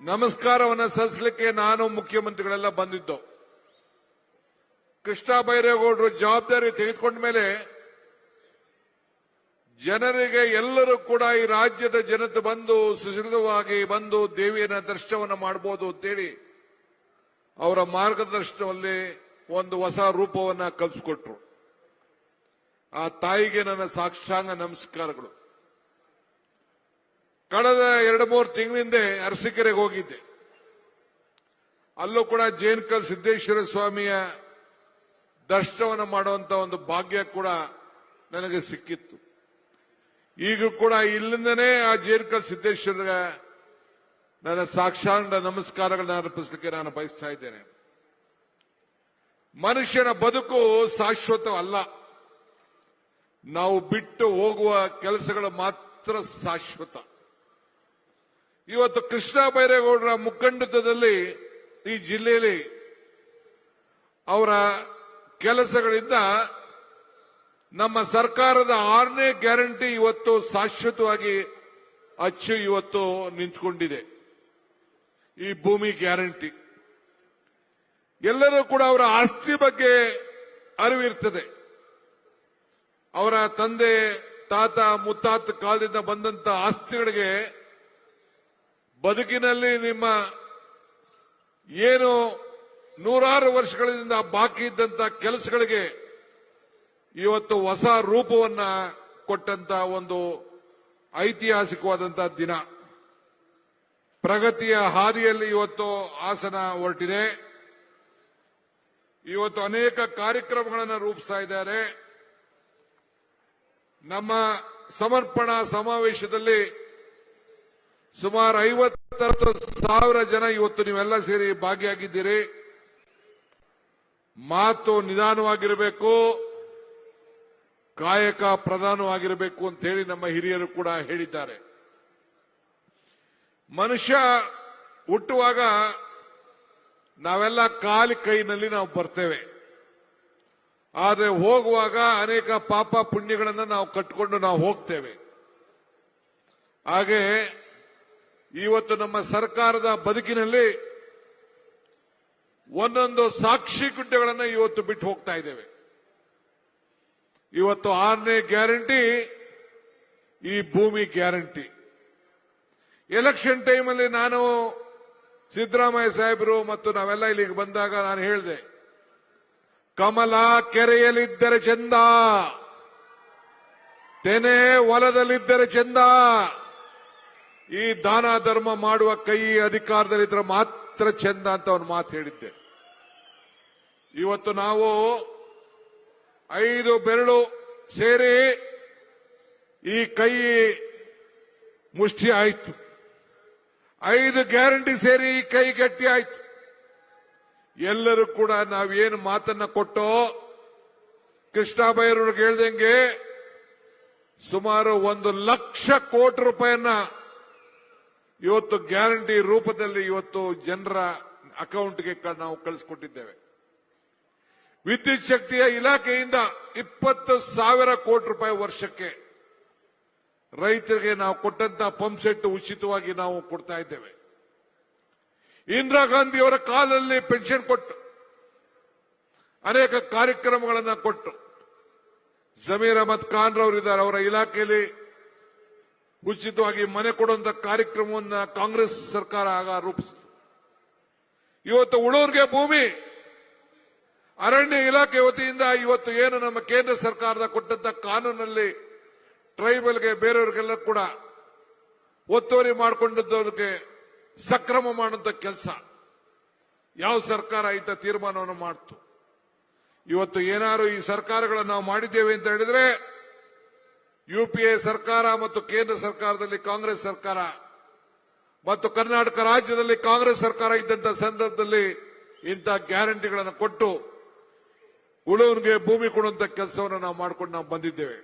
ನಮಸ್ಕಾರವನ್ನ ಸಲ್ಲಿಸಲಿಕ್ಕೆ ನಾನು ಮುಖ್ಯಮಂತ್ರಿಗಳೆಲ್ಲ ಬಂದಿದ್ದು. ಕೃಷ್ಣ ಬೈರೇಗೌಡರು ಜವಾಬ್ದಾರಿ ತೆಗೆದುಕೊಂಡ ಮೇಲೆ ಜನರಿಗೆ ಎಲ್ಲರೂ ಕೂಡ ಈ ರಾಜ್ಯದ ಜನತೆ ಬಂದು ಸುಶೀಲವಾಗಿ ಬಂದು ದೇವಿಯನ್ನ ದರ್ಶನವನ್ನು ಮಾಡಬಹುದು ಅಂತೇಳಿ ಅವರ ಮಾರ್ಗದರ್ಶನದಲ್ಲಿ ಒಂದು ಹೊಸ ರೂಪವನ್ನ ಕಲ್ಪಿಸ್ಕೊಟ್ರು ಆ ತಾಯಿಗೆ ನನ್ನ ಸಾಕ್ಷಾಂಗ ನಮಸ್ಕಾರಗಳು. ಕಳೆದ ಎರಡು ಮೂರು ತಿಂಗಳಿಂದ ಅರಸೀಕೆರೆಗೆ ಹೋಗಿದ್ದೆ. ಅಲ್ಲೂ ಕೂಡ ಜೇನ್ಕಲ್ ಸಿದ್ದೇಶ್ವರ ಸ್ವಾಮಿಯ ದರ್ಶನವನ್ನು ಮಾಡುವಂತ ಒಂದು ಭಾಗ್ಯ ಕೂಡ ನನಗೆ ಸಿಕ್ಕಿತ್ತು. ಈಗ ಕೂಡ ಇಲ್ಲಿಂದನೇ ಆ ಜೇನ್ಕಲ್ ಸಿದ್ದೇಶ್ವರ ನನ್ನ ಸಾಕ್ಷಾಂಡ ನಮಸ್ಕಾರಗಳನ್ನ ಅರ್ಪಿಸಲಿಕ್ಕೆ ನಾನು ಬಯಸ್ತಾ ಇದ್ದೇನೆ. ಮನುಷ್ಯನ ಬದುಕು ಶಾಶ್ವತವಲ್ಲ. ನಾವು ಬಿಟ್ಟು ಹೋಗುವ ಕೆಲಸಗಳು ಮಾತ್ರ ಶಾಶ್ವತ. ಇವತ್ತು ಕೃಷ್ಣ ಬೈರೇಗೌಡರ ಮುಖಂಡತ್ವದಲ್ಲಿ ಈ ಜಿಲ್ಲೆಯಲ್ಲಿ ಅವರ ಕೆಲಸಗಳಿಂದ ನಮ್ಮ ಸರ್ಕಾರದ ಆರನೇ ಗ್ಯಾರಂಟಿ ಇವತ್ತು ಶಾಶ್ವತವಾಗಿ ಅಚ್ಚು ಇವತ್ತು ನಿಂತ್ಕೊಂಡಿದೆ. ಈ ಭೂಮಿ ಗ್ಯಾರಂಟಿ. ಎಲ್ಲರೂ ಕೂಡ ಅವರ ಆಸ್ತಿ ಬಗ್ಗೆ ಅರಿವಿರ್ತದೆ. ಅವರ ತಂದೆ, ತಾತ, ಮುತ್ತಾತ ಕಾಲದಿಂದ ಬಂದಂತ ಆಸ್ತಿಗಳಿಗೆ ಬದುಕಿನಲ್ಲಿ ನಿಮ್ಮ ಏನು ನೂರಾರು ವರ್ಷಗಳಿಂದ ಬಾಕಿ ಇದ್ದಂತ ಕೆಲಸಗಳಿಗೆ ಇವತ್ತು ಹೊಸ ರೂಪವನ್ನ ಕೊಟ್ಟಂತ ಒಂದು ಐತಿಹಾಸಿಕವಾದಂತಹ ದಿನ. ಪ್ರಗತಿಯ ಹಾದಿಯಲ್ಲಿ ಇವತ್ತು ಹಾಸನ ಹೊರಟಿದೆ. ಇವತ್ತು ಅನೇಕ ಕಾರ್ಯಕ್ರಮಗಳನ್ನು ರೂಪಿಸ್ತಾ ಇದ್ದಾರೆ. ನಮ್ಮ ಸಮರ್ಪಣಾ ಸಮಾವೇಶದಲ್ಲಿ ಸುಮಾರು ಐವತ್ತರತ್ತು ಸಾವಿರ ಜನ ಇವತ್ತು ನೀವೆಲ್ಲ ಸೇರಿ ಭಾಗಿಯಾಗಿದ್ದೀರಿ. ಮಾತು ನಿಧಾನವಾಗಿರಬೇಕು. ಕಾಯಕ ಪ್ರಧಾನವಾಗಿರಬೇಕು ಅಂತ ಹೇಳಿ ನಮ್ಮ ಹಿರಿಯರು ಕೂಡ ಹೇಳಿದ್ದಾರೆ. ಮನುಷ್ಯ ಹುಟ್ಟುವಾಗ ನಾವೆಲ್ಲ ಕಾಲಿ ಕೈನಲ್ಲಿ ನಾವು ಬರ್ತೇವೆ. ಆದರೆ ಹೋಗುವಾಗ ಅನೇಕ ಪಾಪ ಪುಣ್ಯಗಳನ್ನು ನಾವು ಕಟ್ಟಿಕೊಂಡು ನಾವು ಹೋಗ್ತೇವೆ. ಹಾಗೆ ಇವತ್ತು ನಮ್ಮ ಸರ್ಕಾರದ ಬದುಕಿನಲ್ಲಿ ಒಂದೊಂದು ಸಾಕ್ಷಿ ಗುಡ್ಡೆಗಳನ್ನು ಇವತ್ತು ಬಿಟ್ಟು ಹೋಗ್ತಾ ಇದ್ದೇವೆ. ಇವತ್ತು ಆರನೇ ಗ್ಯಾರಂಟಿ, ಈ ಭೂಮಿ ಗ್ಯಾರಂಟಿ. ಎಲೆಕ್ಷನ್ ಟೈಮಲ್ಲಿ ನಾನು ಸಿದ್ದರಾಮಯ್ಯ ಸಾಹೇಬರು ಮತ್ತು ನಾವೆಲ್ಲ ಇಲ್ಲಿಗೆ ಬಂದಾಗ ನಾನು ಹೇಳಿದೆ, ಕಮಲ ಕೆರೆಯಲ್ಲಿದ್ದರೆ ಚಂದ, ತೆನೆ ಹೊಲದಲ್ಲಿದ್ದರೆ ಚಂದ. ಈ ದಾನ ಧರ್ಮ ಮಾಡುವ ಕೈ ಅಧಿಕಾರದಲ್ಲಿದ್ರೆ ಮಾತ್ರ ಚೆಂದ ಅಂತ ಒಂದು ಮಾತು ಹೇಳಿದ್ದೆ. ಇವತ್ತು ನಾವು ಐದು ಬೆರಳು ಸೇರಿ ಈ ಕೈ ಮುಷ್ಟಿ ಆಯ್ತು. ಐದು ಗ್ಯಾರಂಟಿ ಸೇರಿ ಈ ಕೈ ಗಟ್ಟಿ ಆಯ್ತು. ಎಲ್ಲರೂ ಕೂಡ ನಾವೇನು ಮಾತನ್ನ ಕೊಟ್ಟೋ ಕೃಷ್ಣ ಹೇಳ್ದಂಗೆ ಸುಮಾರು ಒಂದು ಲಕ್ಷ ಕೋಟಿ ರೂಪಾಯಿಯನ್ನ ಇವತ್ತು ಗ್ಯಾರಂಟಿ ರೂಪದಲ್ಲಿ ಇವತ್ತು ಜನರ ಅಕೌಂಟ್ಗೆ ನಾವು ಕಳಿಸ್ಕೊಟ್ಟಿದ್ದೇವೆ. ವಿದ್ಯುತ್ ಶಕ್ತಿಯ ಇಲಾಖೆಯಿಂದ ಇಪ್ಪತ್ತು ಸಾವಿರ ಕೋಟಿ ರೂಪಾಯಿ ವರ್ಷಕ್ಕೆ ರೈತರಿಗೆ ನಾವು ಕೊಟ್ಟಂತ ಪಂಪ್ ಸೆಟ್ ಉಚಿತವಾಗಿ ನಾವು ಕೊಡ್ತಾ ಇದ್ದೇವೆ. ಇಂದಿರಾ ಗಾಂಧಿ ಅವರ ಕಾಲದಲ್ಲಿ ಪೆನ್ಷನ್ ಕೊಟ್ಟು, ಅನೇಕ ಕಾರ್ಯಕ್ರಮಗಳನ್ನು ಕೊಟ್ಟು, ಜಮೀರ್ ಅಹಮದ್ ಖಾನ್ ರವರಿದ್ದಾರೆ ಅವರ ಇಲಾಖೆಯಲ್ಲಿ ಉಚಿತವಾಗಿ ಮನೆ ಕೊಡುವಂತ ಕಾರ್ಯಕ್ರಮವನ್ನ ಕಾಂಗ್ರೆಸ್ ಸರ್ಕಾರ ಆಗ ರೂಪಿಸಿತು. ಇವತ್ತು ಉಳೂರ್ಗೆ ಭೂಮಿ, ಅರಣ್ಯ ಇಲಾಖೆ ವತಿಯಿಂದ ಇವತ್ತು ಏನು ನಮ್ಮ ಕೇಂದ್ರ ಸರ್ಕಾರದ ಕೊಟ್ಟಂತ ಕಾನೂನಲ್ಲಿ ಟ್ರೈಬಲ್ಗೆ ಬೇರೆಯವರಿಗೆಲ್ಲ ಕೂಡ ಒತ್ತುವರಿ ಮಾಡಿಕೊಂಡಿದ್ದವ್ರಿಗೆ ಸಕ್ರಮ ಮಾಡುವಂತ ಕೆಲಸ. ಯಾವ ಸರ್ಕಾರ ಇಂಥ ತೀರ್ಮಾನವನ್ನು ಮಾಡ್ತು? ಇವತ್ತು ಏನಾದ್ರು ಈ ಸರ್ಕಾರಗಳನ್ನು ನಾವು ಮಾಡಿದ್ದೇವೆ ಅಂತ ಹೇಳಿದ್ರೆ ಯು ಪಿ ಎ ಸರ್ಕಾರ ಮತ್ತು ಕೇಂದ್ರ ಸರ್ಕಾರದಲ್ಲಿ ಕಾಂಗ್ರೆಸ್ ಸರ್ಕಾರ ಮತ್ತು ಕರ್ನಾಟಕ ರಾಜ್ಯದಲ್ಲಿ ಕಾಂಗ್ರೆಸ್ ಸರ್ಕಾರ ಇದ್ದಂತ ಸಂದರ್ಭದಲ್ಲಿ ಇಂಥ ಗ್ಯಾರಂಟಿಗಳನ್ನು ಕೊಟ್ಟು ಉಳುವನಿಗೆ ಭೂಮಿ ಕೊಡುವಂತ ಕೆಲಸವನ್ನು ನಾವು ಮಾಡಿಕೊಂಡು ನಾವು ಬಂದಿದ್ದೇವೆ.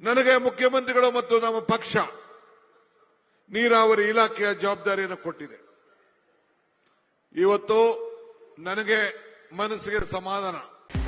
ನನಗೆ ಮುಖ್ಯಮಂತ್ರಿಗಳು ಮತ್ತು ನಮ್ಮ ಪಕ್ಷ ನೀರಾವರಿ ಇಲಾಖೆಯ ಜವಾಬ್ದಾರಿಯನ್ನು ಕೊಟ್ಟಿದೆ. ಇವತ್ತು ನನಗೆ ಮನಸ್ಸಿಗೆ ಸಮಾಧಾನ.